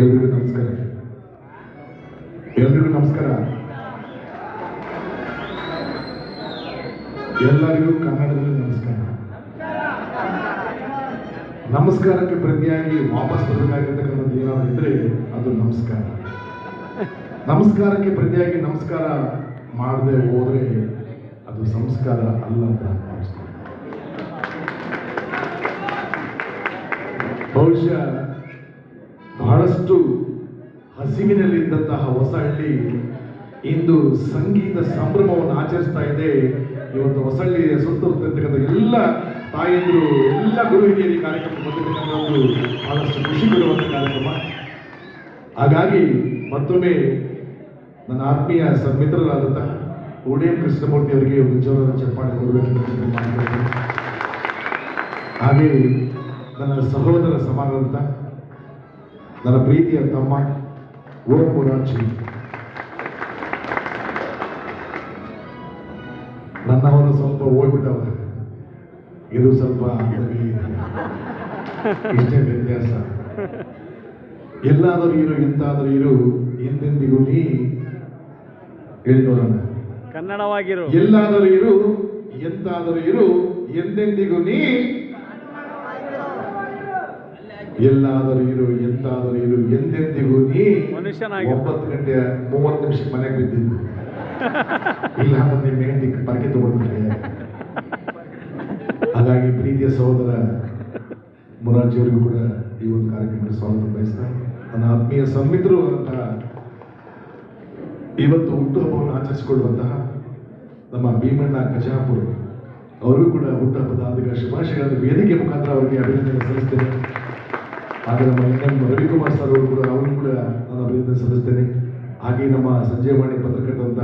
ಎಲ್ರಿಗೂ ನಮಸ್ಕಾರ ಎಲ್ರಿಗೂ ನಮಸ್ಕಾರ ಎಲ್ಲರಿಗೂ ಕನ್ನಡದಲ್ಲಿ ನಮಸ್ಕಾರ. ನಮಸ್ಕಾರಕ್ಕೆ ಪ್ರತಿಯಾಗಿ ವಾಪಸ್ ಬರಬೇಕಾಗಿರ್ತಕ್ಕಂಥದ್ದು ಏನಾದ್ರು ಇದ್ರೆ ಅದು ನಮಸ್ಕಾರ ನಮಸ್ಕಾರಕ್ಕೆ ಪ್ರತಿಯಾಗಿ ನಮಸ್ಕಾರ ಮಾಡದೆ ಹೋದ್ರೆ ಅದು ಸಂಸ್ಕಾರ ಅಲ್ಲ ಅಂತ ಬಹುಶಃ ಬಹಳಷ್ಟು ಹಸಿವಿನಲ್ಲಿದ್ದಂತಹ ಹೊಸಹಳ್ಳಿ ಇಂದು ಸಂಗೀತ ಸಂಭ್ರಮವನ್ನು ಆಚರಿಸ್ತಾ ಇದೆ ಇವತ್ತು ಹೊಸಹಳ್ಳಿಯ ಸುತ್ತಮುತ್ತಕ್ಕಂಥ ಎಲ್ಲ ತಾಯಂದಿರು, ಎಲ್ಲ ಗುರು ಹಿರಿಯರಿ ಕಾರ್ಯಕ್ರಮ ಬಂದಿರತಕ್ಕಂಥದ್ದು ಬಹಳಷ್ಟು ಖುಷಿ ಕೊಡುವಂಥ ಕಾರ್ಯಕ್ರಮ ಹಾಗಾಗಿ ಮತ್ತೊಮ್ಮೆ ನನ್ನ ಆತ್ಮೀಯ ಸಮಿತ್ರರಾದಂತಹ ಉಡೇಮ್ ಕೃಷ್ಣಮೂರ್ತಿ ಅವರಿಗೆ ಒಂದು ಜೋರದ ಚಪ್ಪಾಳೆ ಕೊಡಬೇಕು. ಹಾಗೆ ನನ್ನ ಸಹೋದರ ಸಮಾನಂತ ನನ್ನ ಪ್ರೀತಿಯ ತಮ್ಮ ಓಂ ನನ್ನ ನನ್ನವರು ಸ್ವಲ್ಪ ಹೋಗ್ಬಿಟ್ಟವ್ರೆ. ಇದು ಸ್ವಲ್ಪ. ಇಷ್ಟೇ ವ್ಯತ್ಯಾಸ. ಎಲ್ಲಾದರೂ ಇರು ಎಂತಾದರೂ ಇರು ಎಂದೆಂದಿಗೂ ನೀ ಹೇಳಿ ನೋಡೋಣ ಕನ್ನಡವಾಗಿರು. ಎಲ್ಲಾದರೂ ಇರು ಎಂತಾದರೂ ಇರು ಎಂದೆಂದಿಗೂ ನೀ ಎಲ್ಲಾದರೂ ಇರು ಎಂತಾದರೂ ಇರು ಎಂದೆಂದಿಗೂ ನೀ ಮನುಷ್ಯನಾಗಿ ಒಂಬತ್ತು ಗಂಟೆ ಮೂವತ್ತು ನಿಮಿಷ ಮನೆಗೆ ಬಿದ್ದಿದ್ದು. ಇಲ್ಲ ಮುಂದೆ ಮೆಹಂದಿ ಪರಕೆ ತಗೊಳ್ತಾರೆ ಹಾಗಾಗಿ ಪ್ರೀತಿಯ ಸಹೋದರ ಮುರಾರ್ಜಿ ಅವರಿಗೂ ಕೂಡ ಈ ಒಂದು ಕಾರ್ಯಕ್ರಮಕ್ಕೆ ಸ್ವಾಗತ ಬಯಸ್ತಾ ನನ್ನ ಆತ್ಮೀಯ ಸನ್ಮಿತರು ಅಂತ ಇವತ್ತು ಹುಟ್ಟುಹಬ್ಬವನ್ನು ಆಚರಿಸಿಕೊಳ್ಳುವಂತಹ ನಮ್ಮ ಭೀಮಣ್ಣ ಕಜಾಪುರ. ಅವರು ಕೂಡ ಹುಟ್ಟುಹಬ್ಬದ ಆರ್ಥಿಕ ಶುಭಾಶಯಗಳನ್ನು ವೇದಿಕೆ ಮುಖಾಂತರ ಅವರಿಗೆ ಅಭಿನಂದನೆ ಸಲ್ಲಿಸ್ತೇನೆ. ಹಾಗೆ ನಮ್ಮ ಇನ್ನೊಂದು ರವಿಕುಮಾರ್ ಸರ್ ಅವರು ಕೂಡ ಅವರು ಕೂಡ ನಾನು ಅಭಿನಂದನೆ ಸಲ್ಲಿಸ್ತೇನೆ. ಹಾಗೆ ನಮ್ಮ ಸಂಜಯವಾಣಿ ಪತ್ರಕರ್ತರಂತ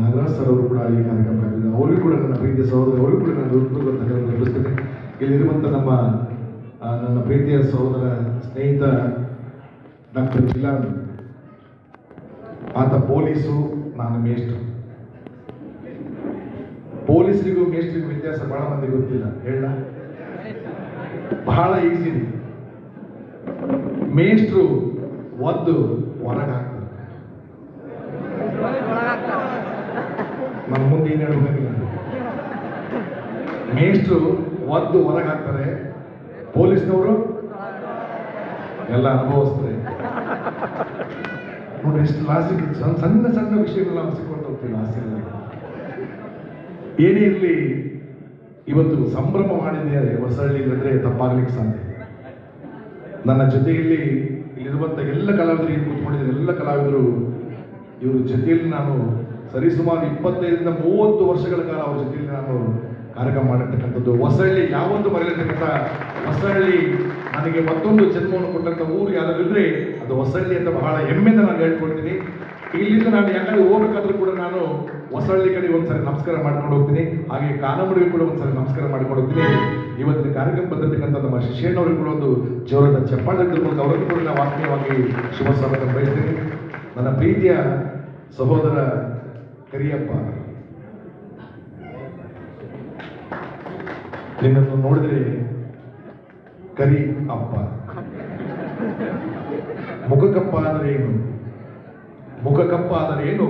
ನಾಗರಾಜ್ ಸರ್ ಅವರು ಕೂಡ ಈ ಕಾರ್ಯಕ್ರಮ ಆಗಿದ್ದಾರೆ ಅವರಿಗೂ ಕೂಡ ನನ್ನ ಪ್ರೀತಿಯ ಸಹೋದರ, ಅವರಿಗೂ ಕೂಡ ನಾನು ತಿಳಿಸ್ತೇನೆ ಇಲ್ಲಿರುವಂಥ ನಮ್ಮ ನನ್ನ ಪ್ರೀತಿಯ ಸಹೋದರ ಸ್ನೇಹಿತ ಡಾಕ್ಟರ್ ಜಿಲಾನ್ ಆತ ಪೊಲೀಸು, ನಾನು ಮೇಷ್ಟ್ರು. ಪೊಲೀಸರಿಗೂ ಮೇಷ್ಟ್ರಿಗೂ ವ್ಯತ್ಯಾಸ ಬಹಳ ಮಂದಿ ಗೊತ್ತಿಲ್ಲ. ಹೇಳ? ಬಹಳ ಈಸಿ ಮೇಷ್ಟ್ರು ಒದ್ದು ಹೊರಗೆ ಹಾಕ್ತಾರೆ ನಮ್ಮ ಮುಂದೆ ಏನು ಹೇಳಬೇಕಿಲ್ಲ. ಮೇಷ್ಟ್ರು ಒದ್ದು ಹೊರಗಾಕ್ತಾರೆ ಪೊಲೀಸ್ನವರು ಎಲ್ಲ ಅನುಭವಿಸ್ತಾರೆ. ನೋಡಿ ಎಷ್ಟು ಲಾಸಿಕ್ ಸಣ್ಣ ಸಣ್ಣ ಸಣ್ಣ ವಿಷಯಗಳು ನಾವು ಹೋಗ್ತೀವಿ ಲಾಸಿನಲ್ಲಿ ಏನೇ ಇರಲಿ, ಇವತ್ತು ಸಂಭ್ರಮ ಮಾಡಿದೆ ಹೊಸಹಳ್ಳಿ ಅಂದರೆ ತಪ್ಪಾಗ್ಲಿಕ್ಕೆ ಸಾಧ್ಯ. ನನ್ನ ಜೊತೆಯಲ್ಲಿ ಇಲ್ಲಿರುವಂಥ ಎಲ್ಲ ಕಲಾವಿದರು ಏನು ಕೂತ್ಕೊಂಡಿದ್ದಾರೆ ಎಲ್ಲ ಕಲಾವಿದರು, ಇವ್ರ ಜೊತೆಯಲ್ಲಿ ನಾನು ಸರಿಸುಮಾರು ಇಪ್ಪತ್ತೈದರಿಂದ ಮೂವತ್ತು ವರ್ಷಗಳ ಕಾಲ ಅವ್ರ ಜೊತೆಯಲ್ಲಿ ನಾನು ಕಾರ್ಯಕ್ರಮ ಮಾಡಿರ್ತಕ್ಕಂಥದ್ದು. ಹೊಸಹಳ್ಳಿ, ಯಾವೊಂದು ಮರೆಯಲಿರ್ತಕ್ಕಂಥ ಹೊಸಹಳ್ಳಿ, ನನಗೆ ಮತ್ತೊಂದು ಜನ್ಮವನ್ನು ಕೊಟ್ಟಂಥ ಊರು ಯಾವ್ದಾದ್ರು ಇದ್ರೆ ಅದು ಹೊಸಹಳ್ಳಿ ಅಂತ ಬಹಳ ಹೆಮ್ಮೆಯಿಂದ ನಾನು ಹೇಳ್ಕೊಳ್ತೀನಿ. ಇಲ್ಲಿಂದ ನಾನು ಯಾಕಂದ್ರೆ ಹೋಗ್ಬೇಕಾದ್ರೂ ಕೂಡ ನಾನು ಹೊಸಹಳ್ಳಿ ಕಡೆ ಒಂದ್ಸರಿ ನಮಸ್ಕಾರ ಮಾಡ್ಕೊಂಡು ಹೋಗ್ತೀನಿ. ಹಾಗೆ ಕಾನಮಡಿಗೆ ಕೂಡ ಒಂದ್ಸರಿ ನಮಸ್ಕಾರ ಮಾಡ್ಕೊಂಡು ಹೋಗ್ತೀನಿ. ಇವತ್ತಿನ ಕಾರ್ಯಕ್ರಮ ಬಂದಿರತಕ್ಕಂಥ ನಮ್ಮ ಶಿಷ್ಯಣ್ಣವ್ರಿಗೆ ಕೂಡ ಒಂದು ಜೋರದ ಚಪ್ಪಾಳೆ ಮೂಲಕ ಅವರನ್ನು ಕೂಡ ನಾವು ಆತ್ಮೀಯವಾಗಿ ಶುಭ ಸ್ವಾಗತ ಬಯಸ್ತೇನೆ. ನನ್ನ ಪ್ರೀತಿಯ ಸಹೋದರ ಕರಿಯಪ್ಪ. ನಿನ್ನನ್ನು ನೋಡಿದ್ರೆ ಕರಿ ಅಪ್ಪ. ಮುಖಕಪ್ಪ ಆದರೆ ಏನು? ಮುಖಕಪ್ಪ ಆದರೆ ಏನು?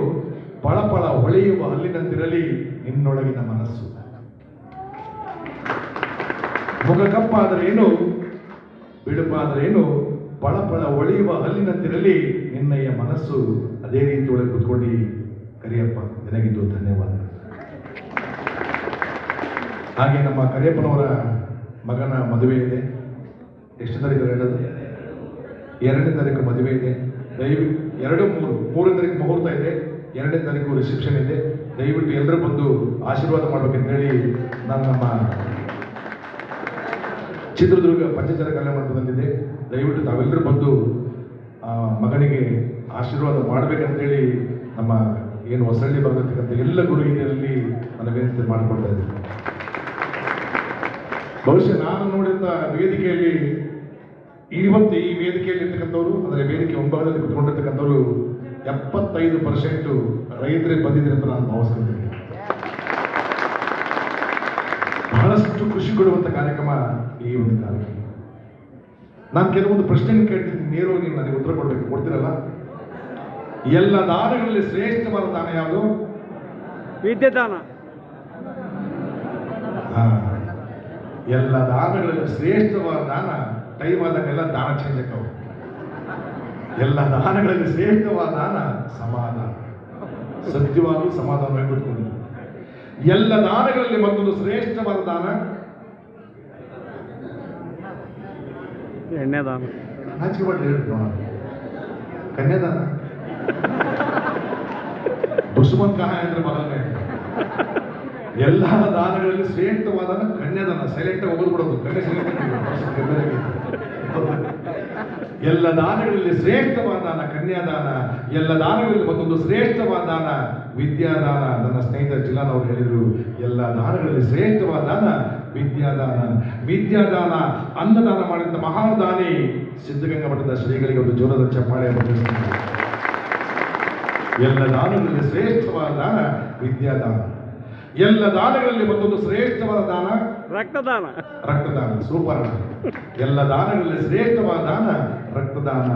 ಪಳಪಳ ಹೊಳೆಯುವ ಹಲ್ಲಿನಂತಿರಲಿ ನಿನ್ನೊಳಗಿನ ಮನಸ್ಸು. ಮುಖಕಪ್ಪ ಕಪ್ಪಾದರೇನು ಏನು? ಬಿಳುಪ ಅಂದರೆ ಏನು ಪಳಪಳ ಒಳೆಯುವ ಹಲ್ಲಿನಂತಿರಲಿ ನಿನ್ನಯ್ಯ ಮನಸ್ಸು ಅದೇ ರೀತಿ ಒಳಗೆ ಕುತ್ಕೊಂಡು. ಕರಿಯಪ್ಪ ನಿನಗಿದ್ದು ಧನ್ಯವಾದ. ಹಾಗೆ ನಮ್ಮ ಕರಿಯಪ್ಪನವರ ಮಗನ ಮದುವೆ ಇದೆ. ಎಷ್ಟು ತಾರೀಕು ಹೇಳೋದು? ಎರಡನೇ ತಾರೀಕು ಮದುವೆ ಇದೆ. ದಯವಿ, ಎರಡು, ಮೂರು, ಮೂರನೇ ತಾರೀಕು ಮುಹೂರ್ತ ಇದೆ. ಎರಡನೇ ತಾರೀಕು ರಿಸೆಪ್ಷನ್ ಇದೆ. ದಯವಿಟ್ಟು ಎಲ್ಲರೂ ಬಂದು ಆಶೀರ್ವಾದ ಮಾಡ್ಬೇಕಂತೇಳಿ ನಾನು ನಮ್ಮ ಚಿತ್ರದುರ್ಗ ಪಂಚಚರ ಕಲ್ಯಾಣ ದಯವಿಟ್ಟು ತಾವೆಲ್ಲರೂ ಬಂದು ಆ, ಮಗನಿಗೆ ಆಶೀರ್ವಾದ ಮಾಡಬೇಕಂತೇಳಿ ನಮ್ಮ ಏನು ಹೊಸಳ್ಳಿ ಬರತಕ್ಕಂಥ ಎಲ್ಲ ಗುರು ಹಿರಿಯರಲ್ಲಿ ನನ್ನ ವಿನಂತಿ ಮಾಡಿಕೊಳ್ತಾ ಇದ್ದೀನಿ. ಬಹುಶಃ ನಾನು ನೋಡಿದ ವೇದಿಕೆಯಲ್ಲಿ ಇವತ್ತು ಈ ವೇದಿಕೆಯಲ್ಲಿ ಇರ್ತಕ್ಕಂಥವ್ರು ಅಂದರೆ ವೇದಿಕೆ ಮುಂಭಾಗದಲ್ಲಿ ಕುತ್ಕೊಂಡಿರ್ತಕ್ಕಂಥವ್ರು ಎಪ್ಪತ್ತೈದು ಪರ್ಸೆಂಟು ರೈತರೇ ಬಂದಿದ್ದೀರಿ ಅಂತ ನಾನು ಭಾವಿಸ್ಕೊಂಡಿದ್ದೀನಿ ಬಹಳಷ್ಟು ಖುಷಿ ಕೊಡುವಂಥ ಕಾರ್ಯಕ್ರಮ ಈ ಒಂದು ಕಾರ್ಯಕ್ರಮ. ನಾನು ಕೆಲವೊಂದು ಪ್ರಶ್ನೆ ಕೇಳ್ತಿದ್ದೀನಿ ನೇರವಾಗಿ ನೀವು ನನಗೆ ಉತ್ತರ ಕೊಡಬೇಕು. ಕೊಡ್ತೀರಲ್ಲ? ಎಲ್ಲ ದಾನಗಳಲ್ಲಿ ಶ್ರೇಷ್ಠವಾದ ದಾನ ಯಾವುದು? ವಿದ್ಯೆ ದಾನ ಎಲ್ಲ ದಾನಗಳಲ್ಲಿ ಶ್ರೇಷ್ಠವಾದ ದಾನ ಟೈಮ್ ಆದಾಗೆಲ್ಲ ದಾನ ಚೇಂಜ್ ಆಕ್ಕವು ಎಲ್ಲ ದಾನಗಳಲ್ಲಿ ಶ್ರೇಷ್ಠವಾದ ದಾನ ಸಮಾಧಾನ. ಸತ್ಯವಾಗೂ ಸಮಾಧಾನವಾಗಿ ಕೂತ್ಕೊಂಡು ಎಲ್ಲ ದಾನಗಳಲ್ಲಿ ಮತ್ತೊಂದು ಶ್ರೇಷ್ಠವಾದ ದಾನ? ಎಣ್ಣೆ ದಾನ. ಕನ್ಯಾದಾನ ದುಷ್ಮನ್ ಕಹ ಅಂದ್ರೆ ಬಗಲ್ಮೆ ಎಲ್ಲ ದಾನಗಳಲ್ಲಿ ಶ್ರೇಷ್ಠವಾದ ಕನ್ಯಾದಾನ ಸೈಲೆಂಟ್ ಹೋಗೋದು ಬಿಡೋದು ಕನ್ಯಾ ಎಲ್ಲ ದಾನಗಳಲ್ಲಿ ಶ್ರೇಷ್ಠವಾದ ದಾನ, ಕನ್ಯಾದಾನ, ಎಲ್ಲ ದಾನಗಳಲ್ಲಿ ಮತ್ತೊಂದು ಶ್ರೇಷ್ಠವಾದ ದಾನ, ವಿದ್ಯಾದಾನ. ನನ್ನ ಸ್ನೇಹಿತ ಜಿಲ್ಲಾನ್ ಅವರು ಹೇಳಿದರು, ಎಲ್ಲ ದಾನಗಳಲ್ಲಿ ಶ್ರೇಷ್ಠವಾದ ದಾನ, ವಿದ್ಯಾದಾನ. ವಿದ್ಯಾದಾನ, ಅನ್ನದಾನ ಮಾಡಿದ ಮಹಾದಾನಿ ಸಿದ್ಧಗಂಗಾ ಮಠದ ಶ್ರೀಗಳಿಗೆ ಒಂದು ಜೋರದ ಚಪ್ಪಾಳೆ ಎಲ್ಲ ದಾನಗಳಲ್ಲಿ ಶ್ರೇಷ್ಠವಾದ ದಾನ, ವಿದ್ಯಾದಾನ. ಎಲ್ಲ ದಾನಗಳಲ್ಲಿ ಮತ್ತೊಂದು ಶ್ರೇಷ್ಠವಾದ ದಾನ? ರಕ್ತದಾನ. ರಕ್ತದಾನ ಸೂಪರ್ ಎಲ್ಲ ದಾನಗಳಲ್ಲಿ ಶ್ರೇಷ್ಠವಾದ ದಾನ? ರಕ್ತದಾನ.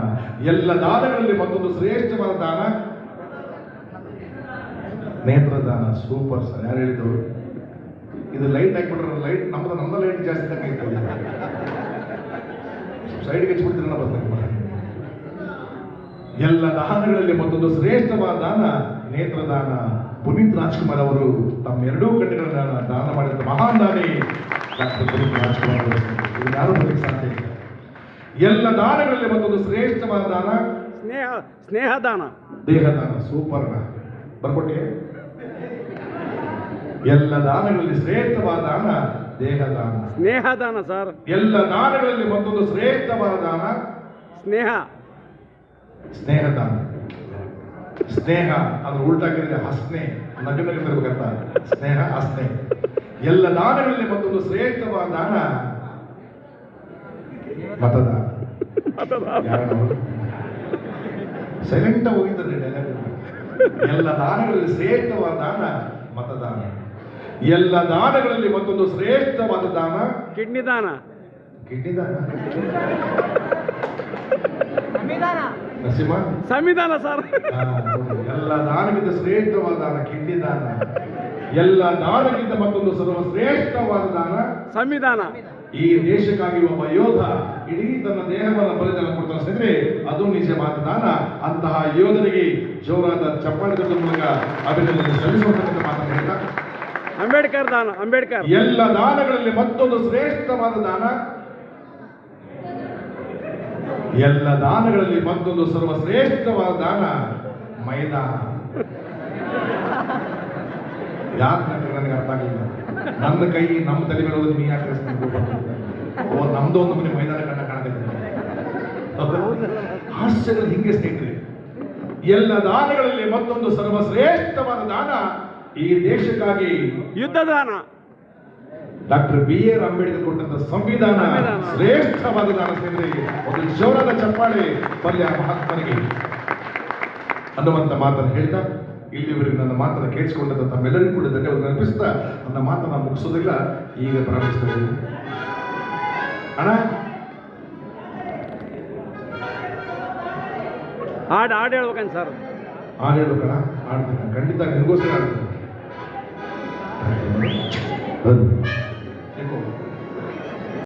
ಎಲ್ಲ ದಾನಗಳಲ್ಲಿ ಮತ್ತೊಂದು ಶ್ರೇಷ್ಠವಾದ ದಾನ? ನೇತ್ರದಾನ ಸೂಪರ್ ಸರ್. ಯಾರು ಹೇಳಿದ್ರು ಇದು ಲೈಟ್ ಹಾಕ್ಬಿಟ್ರೆ ಲೈಟ್ ನಮ್ಮದು ನಮ್ಮ ಲೈಟ್ ಜಾಸ್ತಿ ತಕ್ಕ ಸೈಡ್ಗೆ ಹಚ್ಬಿಡ್ತೀರಲ್ಲ ಬರ್ತದೆ ಎಲ್ಲ ದಾನಗಳಲ್ಲಿ ಮತ್ತೊಂದು ಶ್ರೇಷ್ಠವಾದ ದಾನ? ನೇತ್ರದಾನ. ಪುನೀತ್ ರಾಜ್ಕುಮಾರ್ ಅವರು ತಮ್ಮ ಎರಡೂ ಕಣ್ಣುಗಳನ್ನ ದಾನ ಮಾಡಿದ ಮಹಾನ್ ದಾನಿ ಡಾಕ್ಟರ್ ಪುನೀತ್ ರಾಜ್ಕುಮಾರ್ ಅವರು. ಇದು ಯಾರು ಬರಲಿಕ್ಕೆ ಸಾಧ್ಯ ಇಲ್ಲ. ಎಲ್ಲ ದಾನಗಳಲ್ಲಿ ಮತ್ತೊಂದು ಶ್ರೇಷ್ಠವಾದ ದಾನ? ಸ್ನೇಹ ಸ್ನೇಹದಾನ. ದೇಹದಾನ ಸೂಪರ್ ಬರ್ಕೊಟ್ಟೆ? ಎಲ್ಲ ದಾನಗಳಲ್ಲಿ ಶ್ರೇಷ್ಠವಾದ ದಾನ ದೇಹದಾನ. ಸ್ನೇಹದಾನ ಸರ್. ಎಲ್ಲ ದಾನಗಳಲ್ಲಿ ಮತ್ತೊಂದು ಶ್ರೇಷ್ಠವಾದ ದಾನ? ಸ್ನೇಹ. ಸ್ನೇಹದಾನ. ಸ್ನೇಹ ಅದ್ರ ಉಲ್ಟಾಕಿದ್ರೆ ಹಸ್ನೆ ನಗು ಬರ್ಬೇಕಂತ ಸ್ನೇಹ ಹಸ್ನೆ ಎಲ್ಲ ದಾನಗಳಲ್ಲಿ ಮತ್ತೊಂದು ಶ್ರೇಷ್ಠವಾದ ದಾನ ಮತದಾನ. ಸೈಲೆಂಟ್ ಹೋಗಿದ್ದಾರೆ ಎಲ್ಲ ದಾನಗಳಲ್ಲಿ ಶ್ರೇಷ್ಠವಾದ ದಾನ ಮತದಾನ. ಎಲ್ಲ ದಾನಗಳಲ್ಲಿ ಮತ್ತೊಂದು ಶ್ರೇಷ್ಠವಾದ ದಾನ. ಕಿಡ್ನಿ ದಾನ. ಕಿಡ್ನಿ ದಾನ. ನರಸಿಂಹ ಸಂವಿಧಾನ ಸರ್. ಎಲ್ಲ ದಾನಕ್ಕಿಂತ ಶ್ರೇಷ್ಠವಾದ ದಾನ ಕಿಡ್ನಿ ದಾನ. ಎಲ್ಲ ದಾನಕ್ಕಿಂತ ಮತ್ತೊಂದು ಸರ್ವಶ್ರೇಷ್ಠವಾದ ದಾನ. ಸಂವಿಧಾನ. ಈ ದೇಶಕ್ಕಾಗಿ ಒಬ್ಬ ಯೋಧ ಇಡೀ ತನ್ನ ದೇಹವನ್ನು ಬಲಿದಾನ ಕೊಡ್ತಾನೆ ಸ್ನೇಹಿತರೆ ಅದು ನಿಜ ಮಾತದಾನ. ಅಂತಹ ಯೋಧನಿಗೆ ಜೋರಾದ ಚಪ್ಪಾಳೆ ಮೂಲಕ ಅಭಿನಂದನೆ ಸಲ್ಲಿಸುವಂತ ಮಾತನ್ನು ಹೇಳ್ತಾ. ಅಂಬೇಡ್ಕರ್ ದಾನ ಅಂಬೇಡ್ಕರ್. ಎಲ್ಲ ದಾನಗಳಲ್ಲಿ ಮತ್ತೊಂದು ಶ್ರೇಷ್ಠವಾದ ದಾನ. ಎಲ್ಲ ದಾನಗಳಲ್ಲಿ ಮತ್ತೊಂದು ಸರ್ವಶ್ರೇಷ್ಠವಾದ ದಾನ ಮೈದಾನ. ಯಾಕೆ ನನಗೆ ಅರ್ಥ ಆಗಲಿಲ್ಲ. ನನ್ನ ಕೈ, ನಮ್ಮ ತಲೆ ಮೇಲೆ ನೀ ಯಾಕೆ ಓ, ನಮ್ದು ಒಂದು ಮನೆ ಮೈದಾನ ಕಂಡ ಕಾಣಬೇಕು. ಹಾಸ್ಯಗಳು ಹಿಂಗೆ ಸ್ನೇಹಿತರೆ, ಎಲ್ಲ ದಾನಗಳಲ್ಲಿ ಮತ್ತೊಂದು ಸರ್ವಶ್ರೇಷ್ಠವಾದ ದಾನ ಈ ದೇಶಕ್ಕಾಗಿ. ಯುದ್ಧದಾನ. ಡಾಕ್ಟರ್ ಬಿ ಆರ್ ಅಂಬೇಡ್ಕರ್ ಕೊಟ್ಟಂತ ಸಂವಿಧಾನ. ಶ್ರೇಷ್ಠವಾದ ಒಂದು ಜೋರಾದ ಚಪ್ಪಾಳೆ ಬಲ್ಯ ಮಹಾತ್ಮನಿಗೆ. ಅನ್ನುವಂತ ಮಾತನ್ನು ಹೇಳ್ತಾ ಇಲ್ಲಿವರೆಗೆ ನನ್ನ ಮಾತನ್ನು ಕೇಳಿಸಿಕೊಂಡಂತ ತಮ್ಮೆಲ್ಲರಿಗೂ ಕೂಡ ಧನ್ಯವಾದ ನೆನಪಿಸ್ತಾ ನನ್ನ ಮಾತನ್ನ ಮುಗಿಸೋದಿಲ್ಲ ಈಗ ಪ್ರಾರಂಭಿಸ್ತಾ ಇದ್ದೀನಿ ಅಣ್ಣ? ಹಾಡು ಹಾಡು ಹೇಳ್ಬೇಕಂತ ಸರ್ ಹಾಡು ಹೇಳ್ಬೇಕಣ್ಣ? ಹಾಡ್ತೀನಿ. ಖಂಡಿತ ನಿಮಗೋಸ್ಕರ ಹಾಡ್ತೀನಿ.